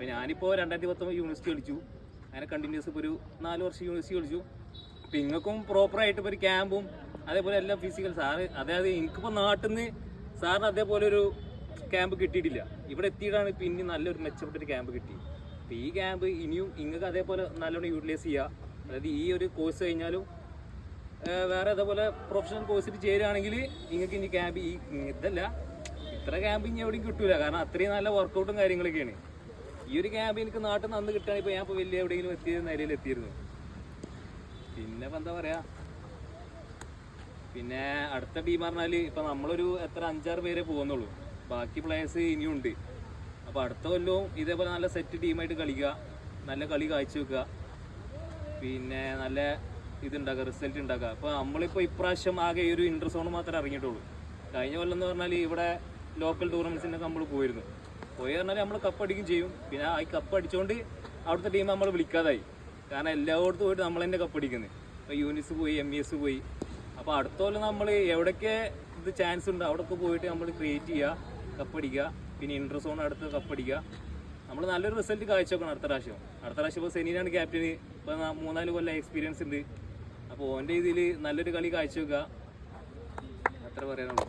അപ്പോൾ ഞാനിപ്പോൾ രണ്ടായിരത്തി പത്തൊമ്പത് യൂണിവേഴ്സിറ്റി കളിച്ചു. അങ്ങനെ കണ്ടിന്യൂസ് ഇപ്പോൾ ഒരു നാല് വർഷം യൂണിവേഴ്സിറ്റി കളിച്ചു. അപ്പം ഇങ്ങൾക്കും പ്രോപ്പറായിട്ട് ഇപ്പോൾ ഒരു ക്യാമ്പും അതേപോലെ എല്ലാം ഫിസിക്കൽ സാറ് അതായത് എനിക്കിപ്പോൾ നാട്ടിൽ നിന്ന് സാറിന് അതേപോലെ ഒരു ക്യാമ്പ് കിട്ടിയിട്ടില്ല. ഇവിടെ എത്തിയിട്ടാണ് പിന്നെ നല്ലൊരു മെച്ചപ്പെട്ട ഒരു ക്യാമ്പ് കിട്ടി. അപ്പോൾ ഈ ക്യാമ്പ് ഇനിയും നിങ്ങൾക്ക് അതേപോലെ നല്ലോണം യൂട്ടിലൈസ് ചെയ്യുക അതായത് ഈ ഒരു കോഴ്സ് കഴിഞ്ഞാലും വേറെ അതേപോലെ പ്രൊഫഷണൽ കോഴ്സിൽ ചേരുകയാണെങ്കിൽ നിങ്ങൾക്ക് ഇനി ക്യാമ്പ് ഈ ഇതല്ല. ഇത്ര ക്യാമ്പ് ഇനി എവിടെയും കിട്ടൂല. കാരണം അത്രയും നല്ല വർക്കൗട്ടും കാര്യങ്ങളൊക്കെയാണ്. ഈ ഒരു ക്യാമ്പ് എനിക്ക് നാട്ടിൽ നിന്ന് അന്ന് കിട്ടുകയാണെങ്കിൽ ഇപ്പോൾ ഞാൻ ഇപ്പോൾ വലിയ എവിടെയെങ്കിലും എത്തിയ നിലയിൽ എത്തിയിരുന്നു. പിന്നെ ഇപ്പം എന്താ പറയാ? പിന്നെ അടുത്ത ടീം പറഞ്ഞാൽ ഇപ്പം നമ്മളൊരു എത്ര അഞ്ചാറ് പേരെ പോകുന്നുള്ളൂ. ബാക്കി പ്ലേയേഴ്സ് ഇനിയും ഉണ്ട്. അപ്പോൾ അടുത്ത കൊല്ലവും ഇതേപോലെ നല്ല സെറ്റ് ടീമായിട്ട് കളിക്കുക നല്ല കളി കാഴ്ചവെക്കുക പിന്നെ നല്ല ഇതുണ്ടാക്കുക റിസൾട്ട് ഉണ്ടാക്കുക. അപ്പോൾ നമ്മളിപ്പോൾ ഇപ്രാവശ്യം ആകെ ഒരു ഇന്റർ സോൺ മാത്രമേ ഇറങ്ങിയിട്ടുള്ളൂ. കഴിഞ്ഞ കൊല്ലം എന്ന് പറഞ്ഞാൽ ഇവിടെ ലോക്കൽ ടൂർണമെന്റ്സിനൊക്കെ നമ്മൾ പോയിരുന്നു. പോയി പറഞ്ഞാൽ നമ്മൾ കപ്പ് അടിക്കും ചെയ്യും. പിന്നെ ആ കപ്പ് അടിച്ചുകൊണ്ട് അവിടുത്തെ ടീം നമ്മൾ വിളിക്കാതായി. കാരണം എല്ലായിടത്തും പോയിട്ട് നമ്മൾ തന്നെ കപ്പ് അടിക്കുന്നത് ഇപ്പോൾ യൂനിസ് പോയി എം എസ് പോയി. അപ്പോൾ അടുത്ത കൊല്ലം നമ്മൾ എവിടെയൊക്കെ ഇത് ചാൻസ് ഉണ്ട് അവിടെയൊക്കെ പോയിട്ട് നമ്മൾ ക്രിയേറ്റ് ചെയ്യുക കപ്പ് അടിക്കുക. പിന്നെ ഇന്റർ സോൺ അടുത്ത് കപ്പ് അടിക്കുക. നമ്മൾ നല്ലൊരു റിസൾട്ട് കാഴ്ചവെക്കണം അടുത്ത പ്രാവശ്യം. അടുത്ത പ്രാവശ്യം ഇപ്പോൾ സെനീനാണ് ക്യാപ്റ്റന് ഇപ്പോൾ മൂന്നാൽ കൊല്ലം എക്സ്പീരിയൻസ് ഉണ്ട്. അപ്പോൾ ഓന്റെ ഇതിൽ നല്ലൊരു കളി കാഴ്ചവെക്കുക. അത്ര പറയാനുള്ളൂ.